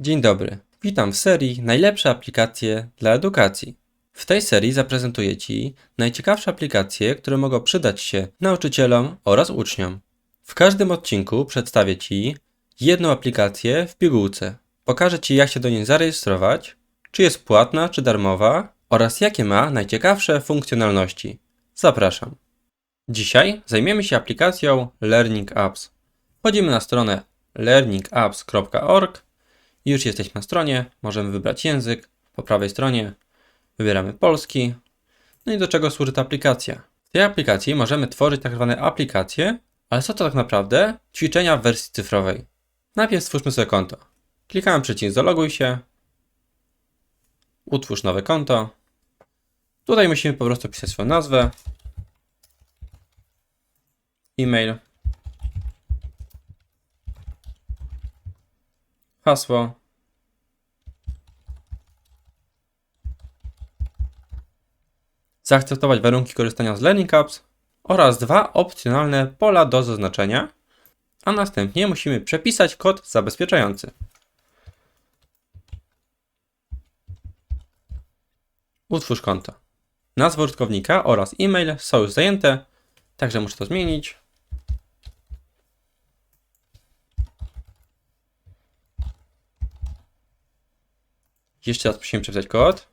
Dzień dobry, witam w serii Najlepsze aplikacje dla edukacji. W tej serii zaprezentuję Ci najciekawsze aplikacje, które mogą przydać się nauczycielom oraz uczniom. W każdym odcinku przedstawię Ci jedną aplikację w pigułce. Pokażę Ci, jak się do niej zarejestrować, czy jest płatna, czy darmowa oraz jakie ma najciekawsze funkcjonalności. Zapraszam. Dzisiaj zajmiemy się aplikacją Learning Apps. Wchodzimy na stronę learningapps.org już jesteśmy na stronie, możemy wybrać język. Po prawej stronie wybieramy polski. No i do czego służy ta aplikacja? W tej aplikacji możemy tworzyć tak zwane aplikacje, ale są to tak naprawdę ćwiczenia w wersji cyfrowej. Najpierw stwórzmy sobie konto. Klikamy przycisk zaloguj się. Utwórz nowe konto. Tutaj musimy po prostu pisać swoją nazwę, e-mail, hasło. Zaakceptować warunki korzystania z Learning Apps oraz dwa opcjonalne pola do zaznaczenia, a następnie musimy przepisać kod zabezpieczający. Utwórz konto. Nazwa użytkownika oraz e-mail są już zajęte, także muszę to zmienić. Jeszcze raz musimy przepisać kod.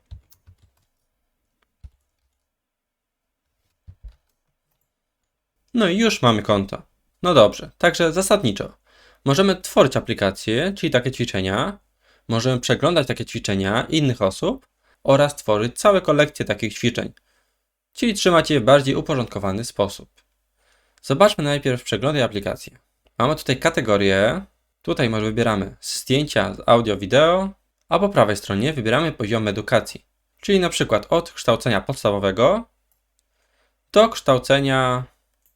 No i już mamy konto. No dobrze, także zasadniczo. Możemy tworzyć aplikacje, czyli takie ćwiczenia. Możemy przeglądać takie ćwiczenia innych osób oraz tworzyć całe kolekcje takich ćwiczeń, czyli trzymać je w bardziej uporządkowany sposób. Zobaczmy najpierw przeglądaj aplikację. Mamy tutaj kategorie. Tutaj może wybieramy zdjęcia z audio, wideo, a po prawej stronie wybieramy poziom edukacji, czyli na przykład od kształcenia podstawowego do kształcenia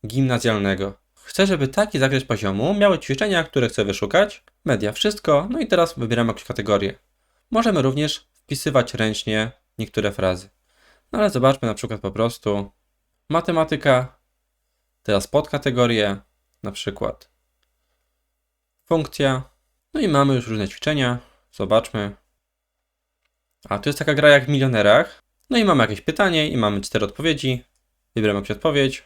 gimnazjalnego. Chcę, żeby taki zakres poziomu miały ćwiczenia, które chcę wyszukać, media, wszystko, no i teraz wybieramy jakąś kategorię. Możemy również wpisywać ręcznie niektóre frazy. No ale zobaczmy na przykład po prostu matematyka, teraz podkategorie, na przykład funkcja, no i mamy już różne ćwiczenia. Zobaczmy. A tu jest taka gra jak w milionerach. No i mamy jakieś pytanie i mamy cztery odpowiedzi. Wybieram jakąś odpowiedź.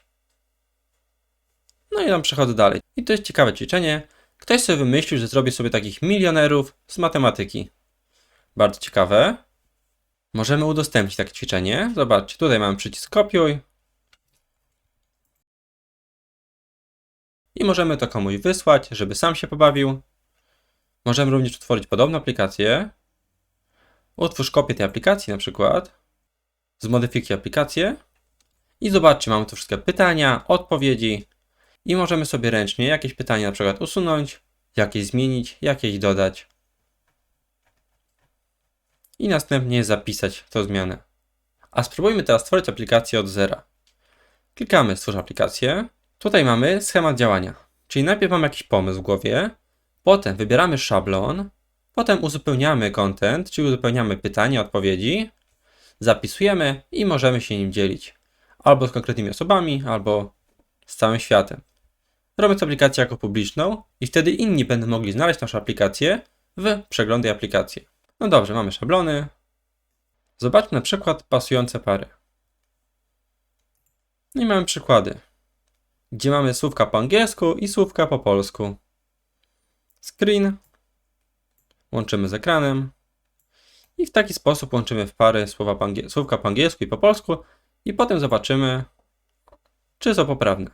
No i tam przechodzę dalej. I to jest ciekawe ćwiczenie. Ktoś sobie wymyślił, że zrobi sobie takich milionerów z matematyki. Bardzo ciekawe. Możemy udostępnić takie ćwiczenie. Zobaczcie, tutaj mamy przycisk kopiuj. I możemy to komuś wysłać, żeby sam się pobawił. Możemy również utworzyć podobną aplikację. Utwórz kopię tej aplikacji na przykład. Zmodyfikuj aplikację. I zobaczcie, mamy tu wszystkie pytania, odpowiedzi. I możemy sobie ręcznie jakieś pytanie na przykład usunąć, jakieś zmienić, jakieś dodać. I następnie zapisać tę zmianę. A spróbujmy teraz stworzyć aplikację od zera. Klikamy stwórz aplikację. Tutaj mamy schemat działania. Czyli najpierw mam jakiś pomysł w głowie, potem wybieramy szablon, potem uzupełniamy content, czyli uzupełniamy pytania, odpowiedzi, zapisujemy i możemy się nim dzielić. Albo z konkretnymi osobami, albo z całym światem. Robiąc aplikację jako publiczną i wtedy inni będą mogli znaleźć naszą aplikację w przeglądzie aplikacji. No dobrze, mamy szablony. Zobaczmy na przykład pasujące pary. I mamy przykłady, gdzie mamy słówka po angielsku i słówka po polsku. Screen łączymy z ekranem i w taki sposób łączymy w pary słowa po słówka po angielsku i po polsku i potem zobaczymy, czy są poprawne.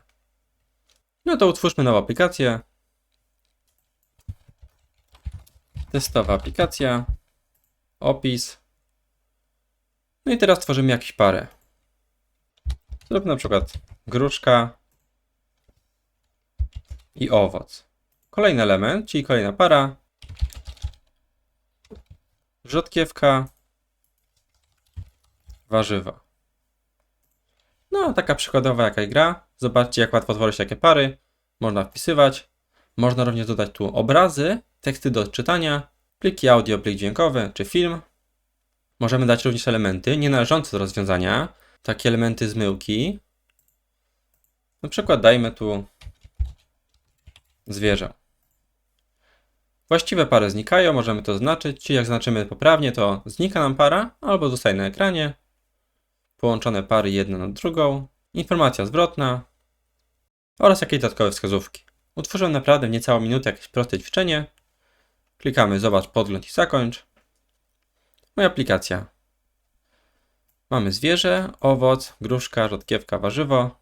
No to utwórzmy nową aplikację. Testowa aplikacja. Opis. No i teraz tworzymy jakieś pary. Zróbmy na przykład gruszka i owoc. Kolejny element, czyli kolejna para. Rzodkiewka. Warzywa. No, taka przykładowa jakaś gra. Zobaczcie, jak łatwo tworzyć takie pary. Można wpisywać. Można również dodać tu obrazy, teksty do odczytania, pliki audio, plik dźwiękowy czy film. Możemy dać również elementy nie należące do rozwiązania, takie elementy zmyłki. Na przykład dajmy tu zwierzę. Właściwe pary znikają, możemy to zaznaczyć, czyli jak znaczymy poprawnie, to znika nam para, albo zostaje na ekranie. Połączone pary jedna na drugą, informacja zwrotna oraz jakieś dodatkowe wskazówki. Utworzyłem naprawdę w niecałą minutę jakieś proste ćwiczenie. Klikamy zobacz, podgląd i zakończ. Moja aplikacja. Mamy zwierzę, owoc, gruszka, rzodkiewka, warzywo.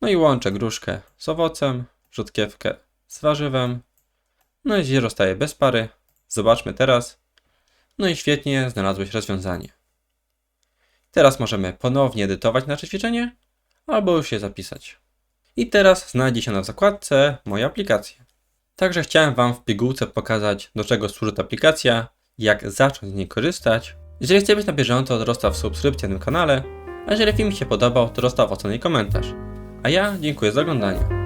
No i łączę gruszkę z owocem, rzodkiewkę z warzywem. No i zwierzę zostaje bez pary. Zobaczmy teraz. No i świetnie, znalazłeś rozwiązanie. Teraz możemy ponownie edytować nasze ćwiczenie, albo już je zapisać. I teraz znajdzie się na zakładce moja aplikacja. Także chciałem Wam w pigułce pokazać, do czego służy ta aplikacja, jak zacząć z niej korzystać. Jeżeli chcesz być na bieżąco, to zostaw subskrypcję na tym kanale, a jeżeli film się podobał, to zostaw ocenę i komentarz. A ja dziękuję za oglądanie.